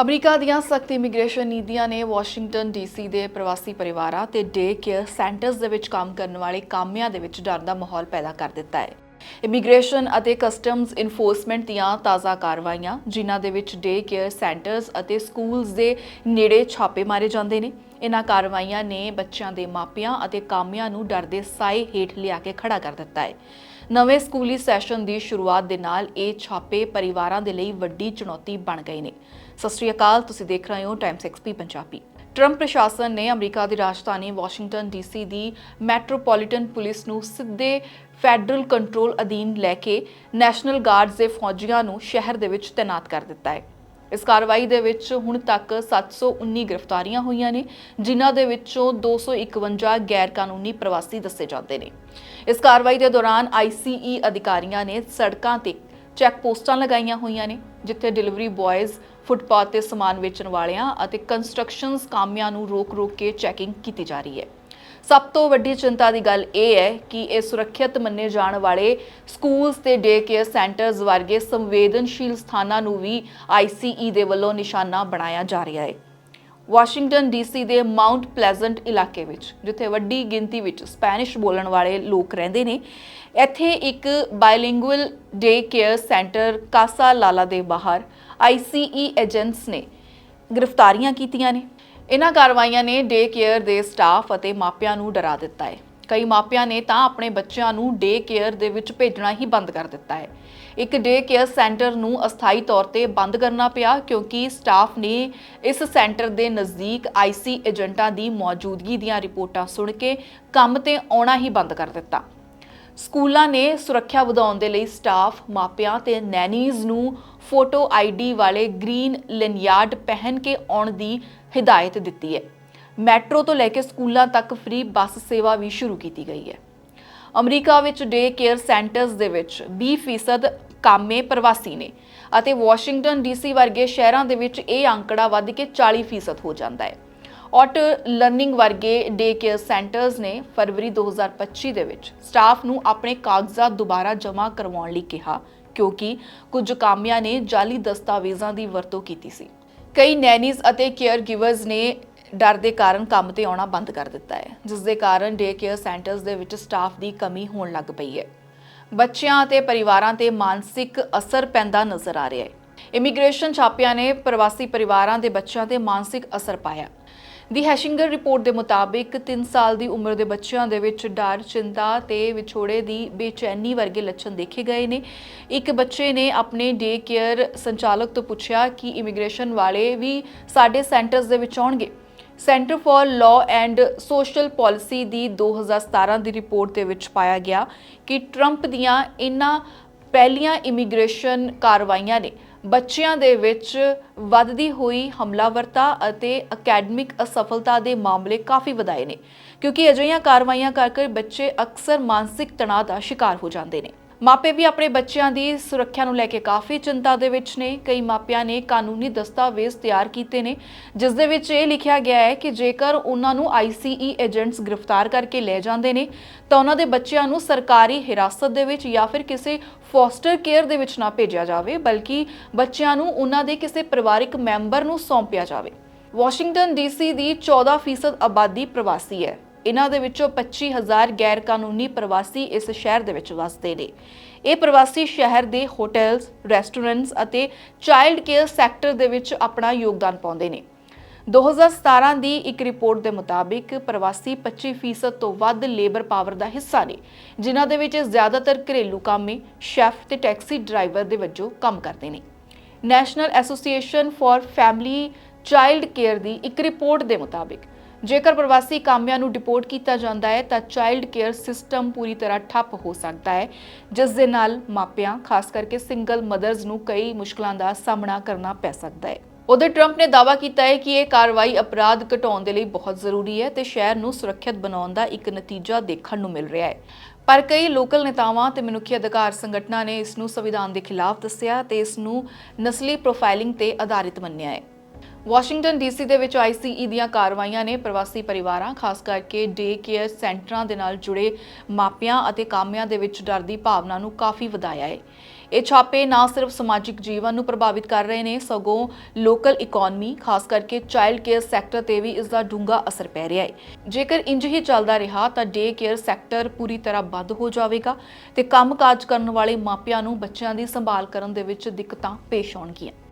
America ਦੀਆਂ ਸਖਤ immigration ਨੀਤੀਆਂ ਨੇ ਵਾਸ਼ਿੰਗਟਨ ਡੀਸੀ ਦੇ ਪ੍ਰਵਾਸੀ ਪਰਿਵਾਰਾਂ ਤੇ ਡੇ ਕੇਅਰ ਸੈਂਟਰਸ ਦੇ ਵਿੱਚ ਕੰਮ ਕਰਨ ਵਾਲੇ ਕਾਮਿਆਂ ਦੇ ਵਿੱਚ ਡਰ ਦਾ ਮਾਹੌਲ ਪੈਦਾ ਕਰ ਦਿੱਤਾ ਹੈ। ਇਮੀਗ੍ਰੇਸ਼ਨ ਅਤੇ ਕਸਟਮਸ ਇਨਫੋਰਸਮੈਂਟ ਦੀਆਂ ਤਾਜ਼ਾ ਕਾਰਵਾਈਆਂ, ਜਿਨ੍ਹਾਂ ਦੇ ਵਿੱਚ ਡੇ ਕੇਅਰ ਸੈਂਟਰਸ ਅਤੇ ਸਕੂਲਸ ਦੇ ਨੇੜੇ ਛਾਪੇ ਮਾਰੇ ਜਾਂਦੇ ਨੇ। ਇਹਨਾਂ ਕਾਰਵਾਈਆਂ ਨੇ ਬੱਚਿਆਂ ਦੇ ਮਾਪਿਆਂ ਅਤੇ ਕਾਮਿਆਂ ਨੂੰ ਡਰ ਦੇ ਸਾਏ ਹੇਠ ਲਿਆ ਕੇ ਖੜਾ ਕਰ ਦਿੱਤਾ ਹੈ। ਨਵੇਂ ਸਕੂਲੀ ਸੈਸ਼ਨ ਦੀ ਸ਼ੁਰੂਆਤ ਦੇ ਨਾਲ ਇਹ ਛਾਪੇ ਪਰਿਵਾਰਾਂ ਦੇ ਲਈ ਵੱਡੀ ਚੁਣੌਤੀ ਬਣ ਗਏ ਨੇ। ਸਤਿ ਸ਼੍ਰੀ ਅਕਾਲ, ਤੁਸੀਂ ਦੇਖ ਰਹੇ ਹੋ ਟਾਈਮਸ ਐਕਸਪੀ ਪੰਜਾਬੀ। ਟਰੰਪ ਪ੍ਰਸ਼ਾਸਨ ਨੇ ਅਮਰੀਕਾ ਦੀ ਰਾਜਧਾਨੀ ਵਾਸ਼ਿੰਗਟਨ ਡੀਸੀ ਦੀ ਮੈਟਰੋਪੋਲੀਟਨ ਪੁਲਿਸ ਨੂੰ ਸਿੱਧੇ ਫੈਡਰਲ ਕੰਟਰੋਲ ਅਧੀਨ ਲੈ ਕੇ ਨੈਸ਼ਨਲ ਗਾਰਡਸ ਦੇ ਫੌਜੀਆਂ ਨੂੰ ਸ਼ਹਿਰ ਦੇ ਵਿੱਚ ਤਾਇਨਾਤ ਕਰ ਦਿੱਤਾ ਹੈ। ਇਸ ਕਾਰਵਾਈ ਦੇ ਵਿੱਚ ਹੁਣ ਤੱਕ 719 ਗ੍ਰਿਫਤਾਰੀਆਂ ਹੋਈਆਂ ਨੇ, ਜਿਨ੍ਹਾਂ ਦੇ ਵਿੱਚੋਂ 251 ਗੈਰ ਕਾਨੂੰਨੀ ਪ੍ਰਵਾਸੀ ਦੱਸੇ ਜਾਂਦੇ ਨੇ। ਇਸ ਕਾਰਵਾਈ ਦੇ ਦੌਰਾਨ ਆਈਸੀਈ ਅਧਿਕਾਰੀਆਂ ਨੇ ਸੜਕਾਂ ਤੇ ਚੈੱਕ ਪੋਸਟਾਂ ਲਗਾਈਆਂ ਹੋਈਆਂ ਨੇ। ਜਿੱਥੇ ਡਿਲੀਵਰੀ ਬॉयਜ਼ ਫੁੱਟਪਾਥ ਤੇ ਸਮਾਨ ਵੇਚਣ ਵਾਲਿਆਂ ਅਤੇ ਕੰਸਟਰਕਸ਼ਨਸ ਕਾਮਿਆਂ ਨੂੰ ਰੋਕ-ਰੋਕ ਕੇ ਚੈਕਿੰਗ ਕੀਤੀ ਜਾ ਰਹੀ ਹੈ। ਸਭ ਤੋਂ ਵੱਡੀ ਚਿੰਤਾ ਦੀ ਗੱਲ ਇਹ ਹੈ ਕਿ ਇਹ ਸੁਰੱਖਿਅਤ ਮੰਨੇ ਜਾਣ ਵਾਲੇ ਸਕੂਲਸ ਤੇ ਡੇ ਕੇਅਰ ਸੈਂਟਰਸ ਵਰਗੇ ਸੰਵੇਦਨਸ਼ੀਲ ਸਥਾਨਾਂ ਨੂੰ ਵੀ ਆਈਸੀਈ ਦੇ ਵੱਲੋਂ ਨਿਸ਼ਾਨਾ ਬਣਾਇਆ ਜਾ ਰਿਹਾ ਹੈ। ਵਾਸ਼ਿੰਗਟਨ ਡੀਸੀ ਦੇ ਮਾਉਂਟ ਪਲੇਜ਼ੈਂਟ ਇਲਾਕੇ ਵਿੱਚ, ਜਿੱਥੇ ਵੱਡੀ ਗਿਣਤੀ ਵਿੱਚ ਸਪੈਨਿਸ਼ ਬੋਲਣ ਵਾਲੇ ਲੋਕ ਰਹਿੰਦੇ ਨੇ, ਇੱਥੇ ਇੱਕ ਬਾਇਲਿੰਗੁਅਲ ਡੇ ਕੇਅਰ ਸੈਂਟਰ ਕਾਸਾ ਲਾਲਾ ਦੇ ਬਾਹਰ ਆਈਸੀਈ ਏਜੰਟਸ ਨੇ ਗ੍ਰਿਫਤਾਰੀਆਂ ਕੀਤੀਆਂ ਨੇ। ਇਹਨਾਂ ਕਾਰਵਾਈਆਂ ਨੇ ਡੇ ਕੇਅਰ ਦੇ ਸਟਾਫ ਅਤੇ ਮਾਪਿਆਂ ਨੂੰ ਡਰਾ ਦਿੱਤਾ ਹੈ। ਕਈ ਮਾਪਿਆਂ ਨੇ ਤਾਂ ਆਪਣੇ ਬੱਚਿਆਂ ਨੂੰ ਡੇ ਕੇਅਰ ਦੇ ਵਿੱਚ ਭੇਜਣਾ ਹੀ ਬੰਦ ਕਰ ਦਿੱਤਾ ਹੈ। ਇੱਕ ਡੇ ਕੇਅਰ ਸੈਂਟਰ ਨੂੰ ਅਸਥਾਈ ਤੌਰ ਤੇ ਬੰਦ ਕਰਨਾ ਪਿਆ ਕਿਉਂਕਿ ਸਟਾਫ ਨੇ ਇਸ ਸੈਂਟਰ ਦੇ ਨਜ਼ਦੀਕ ਆਈਸੀ ਏਜੰਟਾਂ ਦੀ ਮੌਜੂਦਗੀ ਦੀਆਂ ਰਿਪੋਰਟਾਂ ਸੁਣ ਕੇ ਕੰਮ ਤੇ ਆਉਣਾ ਹੀ ਬੰਦ ਕਰ ਦਿੱਤਾ। ਸਕੂਲਾਂ ਨੇ ਸੁਰੱਖਿਆ ਵਧਾਉਣ ਦੇ ਲਈ ਸਟਾਫ ਮਾਪਿਆਂ ਤੇ ਨੈਨੀਜ਼ ਨੂੰ ਫੋਟੋ ਆਈਡੀ ਵਾਲੇ ਗ੍ਰੀਨ ਲਿਨਯਾਰਡ ਪਹਿਨ ਕੇ ਆਉਣ ਦੀ ਹਦਾਇਤ ਦਿੱਤੀ ਹੈ। ਮੈਟਰੋ ਤੋਂ ਲੈ ਕੇ ਸਕੂਲਾਂ ਤੱਕ ਫ੍ਰੀ ਬੱਸ ਸੇਵਾ ਵੀ ਸ਼ੁਰੂ ਕੀਤੀ ਗਈ ਹੈ। ਅਮਰੀਕਾ ਵਿੱਚ ਡੇ ਕੇਅਰ ਸੈਂਟਰਸ ਦੇ ਵਿੱਚ 20% ਕਾਮੇ ਪ੍ਰਵਾਸੀ ਨੇ ਅਤੇ ਵਾਸ਼ਿੰਗਟਨ ਡੀਸੀ ਵਰਗੇ ਸ਼ਹਿਰਾਂ ਦੇ ਵਿੱਚ ਇਹ ਅੰਕੜਾ ਵੱਧ ਕੇ 40% ਹੋ ਜਾਂਦਾ ਹੈ। ਔਟ ਲਰਨਿੰਗ ਵਰਗੇ ਡੇ ਕੇਅਰ ਸੈਂਟਰਸ ਨੇ ਫਰਵਰੀ 2025 ਦੇ ਵਿੱਚ ਸਟਾਫ ਨੂੰ ਆਪਣੇ ਕਾਗਜ਼ਾਤ ਦੁਬਾਰਾ ਜਮ੍ਹਾਂ ਕਰਵਾਉਣ ਲਈ ਕਿਹਾ, ਕਿਉਂਕਿ ਕੁਝ ਕਾਮਿਆਂ ਨੇ ਜਾਲੀ ਦਸਤਾਵੇਜ਼ਾਂ ਦੀ ਵਰਤੋਂ ਕੀਤੀ ਸੀ। ਕਈ ਨੈਨੀਜ਼ ਅਤੇ ਕੇਅਰ ਗਿਵਰਸ ਨੇ ਡਰ ਦੇ ਕਾਰਨ ਕੰਮ ਤੇ ਆਉਣਾ ਬੰਦ ਕਰ ਦਿੱਤਾ ਹੈ ਜਿਸ ਦੇ ਕਾਰਨ ਡੇ ਕੇਅਰ ਸੈਂਟਰਸ ਦੇ ਵਿੱਚ ਸਟਾਫ ਦੀ ਕਮੀ ਹੋਣ ਲੱਗ ਪਈ ਹੈ। ਬੱਚਿਆਂ ਅਤੇ ਪਰਿਵਾਰਾਂ ਤੇ ਮਾਨਸਿਕ ਅਸਰ ਪੈਂਦਾ ਨਜ਼ਰ ਆ ਰਿਹਾ ਹੈ। ਇਮੀਗ੍ਰੇਸ਼ਨ ਛਾਪਿਆਂ ਨੇ ਪ੍ਰਵਾਸੀ ਪਰਿਵਾਰਾਂ ਦੇ ਬੱਚਿਆਂ ਤੇ ਮਾਨਸਿਕ ਅਸਰ ਪਾਇਆ। ਦੀ ਹੈਸ਼ਿੰਗਰ ਰਿਪੋਰਟ ਦੇ ਮੁਤਾਬਿਕ 3 ਸਾਲ ਦੀ ਉਮਰ ਦੇ ਬੱਚਿਆਂ ਦੇ ਵਿੱਚ ਡਰ, ਚਿੰਤਾ ਤੇ ਵਿਛੋੜੇ ਦੀ ਬੇਚੈਨੀ ਵਰਗੇ ਲੱਛਣ ਦੇਖੇ ਗਏ ਨੇ। ਇੱਕ ਬੱਚੇ ਨੇ ਆਪਣੇ ਡੇ ਕੇਅਰ ਸੰਚਾਲਕ ਤੋਂ ਪੁੱਛਿਆ ਕਿ ਇਮੀਗ੍ਰੇਸ਼ਨ ਵਾਲੇ ਵੀ ਸਾਡੇ ਸੈਂਟਰਸ ਦੇ ਵਿੱਚ ਆਉਣਗੇ। Centre for law and social policy ਦੀ 2017 ਦੀ ਰਿਪੋਰਟ ਦੇ ਵਿੱਚ ਪਾਇਆ ਗਿਆ ਕਿ ਟਰੰਪ ਦੀਆਂ ਇਨ੍ਹਾਂ ਪਹਿਲੀਆਂ ਇਮੀਗ੍ਰੇਸ਼ਨ ਕਾਰਵਾਈਆਂ ਨੇ ਬੱਚਿਆਂ ਦੇ ਵਿੱਚ ਵੱਧਦੀ ਹੋਈ ਹਮਲਾਵਰਤਾ ਅਤੇ ਅਕੈਡਮਿਕ ਅਸਫਲਤਾ ਦੇ ਮਾਮਲੇ ਕਾਫੀ ਵਧਾਏ ਨੇ, ਕਿਉਂਕਿ ਅਜਿਹੀਆਂ ਕਾਰਵਾਈਆਂ ਕਰਕੇ ਬੱਚੇ ਅਕਸਰ ਮਾਨਸਿਕ ਤਣਾਅ ਦਾ ਸ਼ਿਕਾਰ ਹੋ ਜਾਂਦੇ ਨੇ। ਮਾਪੇ ਵੀ ਆਪਣੇ ਬੱਚਿਆਂ ਦੀ ਸੁਰੱਖਿਆ ਨੂੰ ਲੈ ਕੇ ਕਾਫੀ ਚਿੰਤਾ ਦੇ ਵਿੱਚ ਨੇ। ਕਈ ਮਾਪਿਆਂ ਨੇ ਕਾਨੂੰਨੀ ਦਸਤਾਵੇਜ਼ ਤਿਆਰ ਕੀਤੇ ਨੇ, ਜਿਸ ਦੇ ਵਿੱਚ ਇਹ ਲਿਖਿਆ ਗਿਆ ਹੈ ਕਿ ਜੇਕਰ ਉਹਨਾਂ ਨੂੰ ਆਈਸੀਈ ਏਜੰਟਸ ਗ੍ਰਿਫਤਾਰ ਕਰਕੇ ਲੈ ਜਾਂਦੇ ਨੇ, ਤਾਂ ਉਹਨਾਂ ਦੇ ਬੱਚਿਆਂ ਨੂੰ ਸਰਕਾਰੀ ਹਿਰਾਸਤ ਦੇ ਵਿੱਚ ਜਾਂ ਫਿਰ ਕਿਸੇ ਫੋਸਟਰ ਕੇਅਰ ਦੇ ਵਿੱਚ ਨਾ ਭੇਜਿਆ ਜਾਵੇ, ਬਲਕਿ ਬੱਚਿਆਂ ਨੂੰ ਉਹਨਾਂ ਦੇ ਕਿਸੇ ਪਰਿਵਾਰਿਕ ਮੈਂਬਰ ਨੂੰ ਸੌਂਪਿਆ ਜਾਵੇ। ਵਾਸ਼ਿੰਗਟਨ ਡੀਸੀ ਦੀ 14% ਆਬਾਦੀ ਪ੍ਰਵਾਸੀ ਹੈ। ਇਹਨਾਂ ਦੇ ਵਿੱਚੋਂ 25000 ਗੈਰ ਕਾਨੂੰਨੀ ਪ੍ਰਵਾਸੀ ਇਸ ਸ਼ਹਿਰ ਦੇ ਵਿੱਚ ਵਸਦੇ ਨੇ। ਇਹ ਪ੍ਰਵਾਸੀ ਸ਼ਹਿਰ ਦੇ ਹੋਟਲਸ, ਰੈਸਟੋਰੈਂਟਸ ਅਤੇ ਚਾਈਲਡ ਕੇਅਰ ਸੈਕਟਰ ਦੇ ਵਿੱਚ ਆਪਣਾ ਯੋਗਦਾਨ ਪਾਉਂਦੇ ਨੇ। 2017 ਦੀ ਇੱਕ ਰਿਪੋਰਟ ਦੇ ਮੁਤਾਬਿਕ ਪ੍ਰਵਾਸੀ 25% ਤੋਂ ਵੱਧ ਲੇਬਰ ਪਾਵਰ ਦਾ ਹਿੱਸਾ ਨੇ, ਜਿਨ੍ਹਾਂ ਦੇ ਵਿੱਚ ਜ਼ਿਆਦਾਤਰ ਘਰੇਲੂ ਕਾਮੇ, ਸ਼ੈਫ ਤੇ ਟੈਕਸੀ ਡਰਾਈਵਰ ਦੇ ਵਜੋਂ ਕੰਮ ਕਰਦੇ ਨੇ। National association for family child care ਦੀ ਇੱਕ ਰਿਪੋਰਟ ਦੇ ਮੁਤਾਬਿਕ ਜੇਕਰ ਪ੍ਰਵਾਸੀ ਕਾਮਿਆਂ ਨੂੰ ਡਿਪੋਰਟ ਕੀਤਾ ਜਾਂਦਾ ਹੈ, ਤਾਂ ਚਾਈਲਡ ਕੇਅਰ ਸਿਸਟਮ ਪੂਰੀ ਤਰ੍ਹਾਂ ਠੱਪ ਹੋ ਸਕਦਾ ਹੈ। ਜਿਸ ਦੇ ਨਾਲ ਮਾਪਿਆਂ, ਖਾਸ ਕਰਕੇ ਸਿੰਗਲ ਮਦਰਜ਼ ਨੂੰ ਕਈ ਮੁਸ਼ਕਲਾਂ ਦਾ ਸਾਹਮਣਾ ਕਰਨਾ ਪੈ ਸਕਦਾ ਹੈ। ਉਧਰ ਟਰੰਪ ਨੇ ਦਾਅਵਾ ਕੀਤਾ ਹੈ ਕਿ ਇਹ ਕਾਰਵਾਈ ਅਪਰਾਧ ਘਟਾਉਣ ਦੇ ਲਈ ਬਹੁਤ ਜ਼ਰੂਰੀ ਹੈ ਤੇ ਸ਼ਹਿਰ ਨੂੰ ਸੁਰੱਖਿਅਤ ਬਣਾਉਣ ਦਾ ਇੱਕ ਨਤੀਜਾ ਦੇਖਣ ਨੂੰ ਮਿਲ ਰਿਹਾ ਹੈ। ਪਰ ਕਈ ਲੋਕਲ ਨੇਤਾਵਾਂ ਤੇ ਮਨੁੱਖੀ ਅਧਿਕਾਰ ਸੰਗਠਨਾਂ ਨੇ ਇਸ ਨੂੰ ਸੰਵਿਧਾਨ ਦੇ ਖਿਲਾਫ ਦੱਸਿਆ ਤੇ ਇਸ ਨੂੰ ਨਸਲੀ ਪ੍ਰੋਫਾਈਲਿੰਗ ਤੇ ਆਧਾਰਿਤ ਮੰਨਿਆ ਹੈ। ਵਾਸ਼ਿੰਗਟਨ ਡੀਸੀ ਦੇ ਵਿੱਚ ਆਈਸੀਈ ਦੀਆਂ ਕਾਰਵਾਈਆਂ ਨੇ ਪ੍ਰਵਾਸੀ ਪਰਿਵਾਰਾਂ, ਖਾਸ ਕਰਕੇ ਡੇ ਕੇਅਰ ਸੈਂਟਰਾਂ ਦੇ ਨਾਲ ਜੁੜੇ ਮਾਪਿਆਂ ਅਤੇ ਕਾਮਿਆਂ ਦੇ ਵਿੱਚ ਡਰ ਦੀ ਭਾਵਨਾ ਨੂੰ ਕਾਫੀ ਵਧਾਇਆ ਹੈ। ਇਹ ਛਾਪੇ ਨਾ ਸਿਰਫ ਸਮਾਜਿਕ ਜੀਵਨ ਨੂੰ ਪ੍ਰਭਾਵਿਤ ਕਰ ਰਹੇ ਨੇ, ਸਗੋਂ ਲੋਕਲ ਇਕਨੋਮੀ ਖਾਸ ਕਰਕੇ ਚਾਈਲਡ ਕੇਅਰ ਸੈਕਟਰ ਤੇ ਵੀ ਇਸ ਦਾ ਡੂੰਘਾ ਅਸਰ ਪੈ ਰਿਹਾ ਹੈ। ਜੇਕਰ ਇੰਜ ਹੀ ਚੱਲਦਾ ਰਿਹਾ ਤਾਂ ਡੇ ਕੇਅਰ ਸੈਕਟਰ ਪੂਰੀ ਤਰ੍ਹਾਂ ਬੰਦ ਹੋ ਜਾਵੇਗਾ ਤੇ ਕੰਮਕਾਜ ਕਰਨ ਵਾਲੇ ਮਾਪਿਆਂ ਨੂੰ ਬੱਚਿਆਂ ਦੀ ਸੰਭਾਲ ਕਰਨ ਦੇ ਵਿੱਚ ਦਿੱਕਤਾਂ ਪੇਸ਼ ਆਉਣਗੀਆਂ।